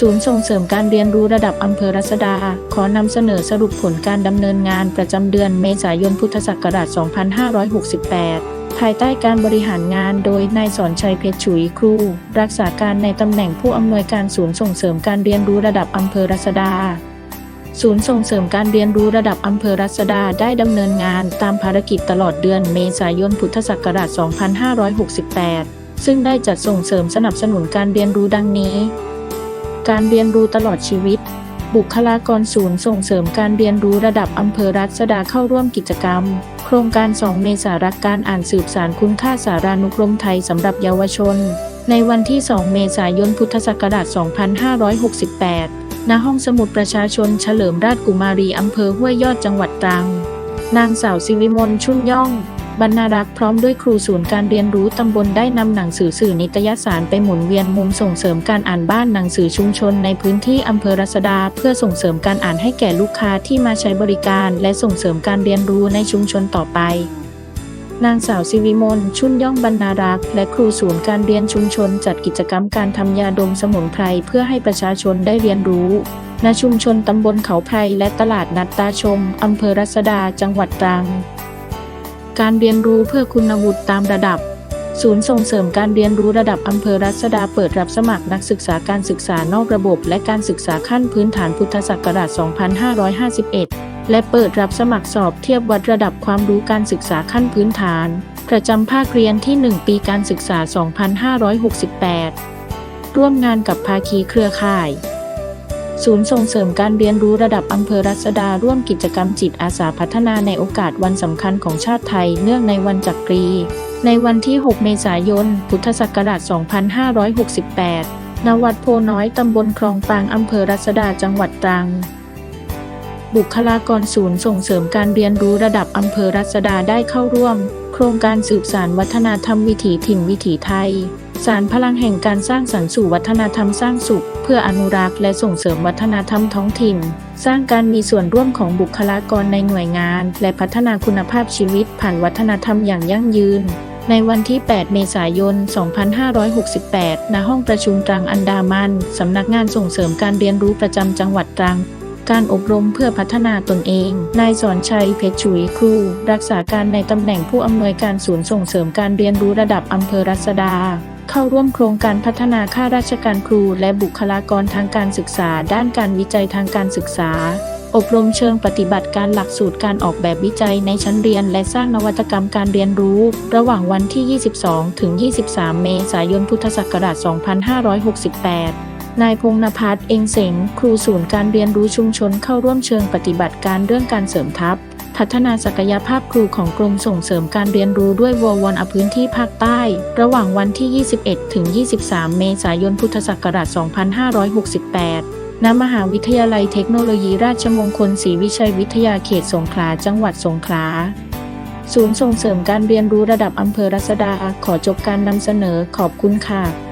ศูนย์ส่งเสริมการเรียนรู้ระดับอำเภอรัศดา ขอนำเสนอสรุปผลการดำเนินงานประจำเดือนเมษายนพุทธศักราช 2568 ภายใต้การบริหารงานโดยนายสอนชัยเพชรฉุยครู รักษาการในตำแหน่งผู้อำนวยการศูนย์ส่งเสริมการเรียนรู้ระดับอำเภอรัศดาศูนย์ส่งเสริมการเรียนรู้ระดับอำเภอรัศดาได้ดำเนินงานตามภารกิจตลอดเดือนเมษายนพุทธศักราช 2568 ซึ่งได้จัดส่งเสริมสนับสนุนการเรียนรู้ดังนี้ การเรียนรู้ตลอดชีวิต บุคลากรศูนย์ส่งเสริมการเรียนรู้ระดับอำเภอรัศดาเข้าร่วมกิจกรรม โครงการ 2 เมษารักการอ่านสืบสารคุณค่าสารานุกรมไทยสำหรับเยาวชน ในวันที่ 2 เมษายนพุทธศักราช 2568 ณ ห้องสมุดประชาชนเฉลิมราชกุมารีอำเภอห้วยยอดจังหวัดตรัง นางสาวสิวิมลชุ่นย่อง บรรณารักษ์พร้อมด้วยครูศูนย์การเรียนรู้ตำบลได้นำหนังสือสื่อนิตยสารไปหมุนเวียนมุมส่งเสริมการอ่านบ้านหนังสือชุมชนในพื้นที่อำเภอรัศดา เพื่อส่งเสริมการอ่านให้แก่ลูกค้าที่มาใช้บริการ และส่งเสริมการเรียนรู้ในชุมชนต่อไปนางสาวสิวิมลชุ่นย่องบรรณารักษ์และครูศูนย์การเรียนชุมชน จัดกิจกรรมการทำยาดมสมุนไพรเพื่อให้ประชาชนได้เรียนรู้ ณชุมชนตำบลเขาไพรและตลาดนัดตาชมอำเภอรัศดาจังหวัดตรัง การเรียนรู้เพื่อคุณวุฒิตามระดับ ศูนย์ส่งเสริมการเรียนรู้ระดับอำเภอรัศดาเปิดรับสมัครนักศึกษาการศึกษานอกระบบ และการศึกษาขั้นพื้นฐานพุทธศักราช 2551 และเปิดรับสมัครสอบเทียบวัดระดับความรู้การศึกษาขั้นพื้นฐาน ประจำภาคเรียนที่ 1 ปีการศึกษา 2568 ร่วมงานกับภาคีเครือข่าย ศูนย์ส่งเสริมการเรียนรู้ระดับอำเภอรัศดาร่วมกิจกรรมจิตอาสาพัฒนาในโอกาสวันสำคัญของชาติไทยเนื่องในวันจักรี ในวันที่ 6 เมษายน พุทธศักราช 2568 ณ วัดโพน้อยตำบลคลองปางอำเภอรัศดาจังหวัดตรัง บุคลากรศูนย์ส่งเสริมการเรียนรู้ระดับอำเภอรัศดาได้เข้าร่วม โครงการสืบสารวัฒนธรรมวิถีถิ่นวิถีไทย สารพลังแห่งการสร้างสรรค์สู่วัฒนธรรมสร้างสุข เพื่ออนุรักษ์และส่งเสริมวัฒนธรรมท้องถิ่น สร้างการมีส่วนร่วมของบุคลากรในหน่วยงาน และพัฒนาคุณภาพชีวิต ผ่านวัฒนธรรมอย่างยั่งยืน ในวันที่ 8 เมษายน 2568 ณ ห้องประชุมตรังอันดามัน สำนักงานส่งเสริมการเรียนรู้ประจำจังหวัดตรังการอบรมเพื่อพัฒนาตนเอง นายสอนชัยเพชรฉุยครู รักษาการในตำแหน่งผู้อำนวยการศูนย์ส่งเสริมการเรียนรู้ระดับอำเภอรัศดา เข้าร่วมโครงการพัฒนาข้าราชการครู และบุคลากรทางการศึกษา ด้านการวิจัยทางการศึกษา อบรมเชิงปฏิบัติการหลักสูตรการออกแบบวิจัยในชั้นเรียน และสร้างนวัตกรรมการเรียนรู้ ระหว่างวันที่ 22 ถึง 23 เมษายน พุทธศักราช 2568นายพงนภัสเองเสง ครูศูนย์การเรียนรู้ชุมชนเข้าร่วมเชิงปฏิบัติการเรื่องการเสริมทัพ พัฒนาศักยภาพครูของกรมส่งเสริมการเรียนรู้ด้วยวอวอนอพื้นที่ภาคใต้ ระหว่างวันที่ 21 ถึง 23 เมษายน พุทธศักราช 2568ณมหาวิทยาลัยเทคโนโลยีราชมงคลศรีวิชัยวิทยาเขตสงขลา จังหวัดสงขลา ศูนย์ส่งเสริมการเรียนรู้ระดับอำเภอรัศดา ขอจบการนำเสนอขอบคุณค่ะ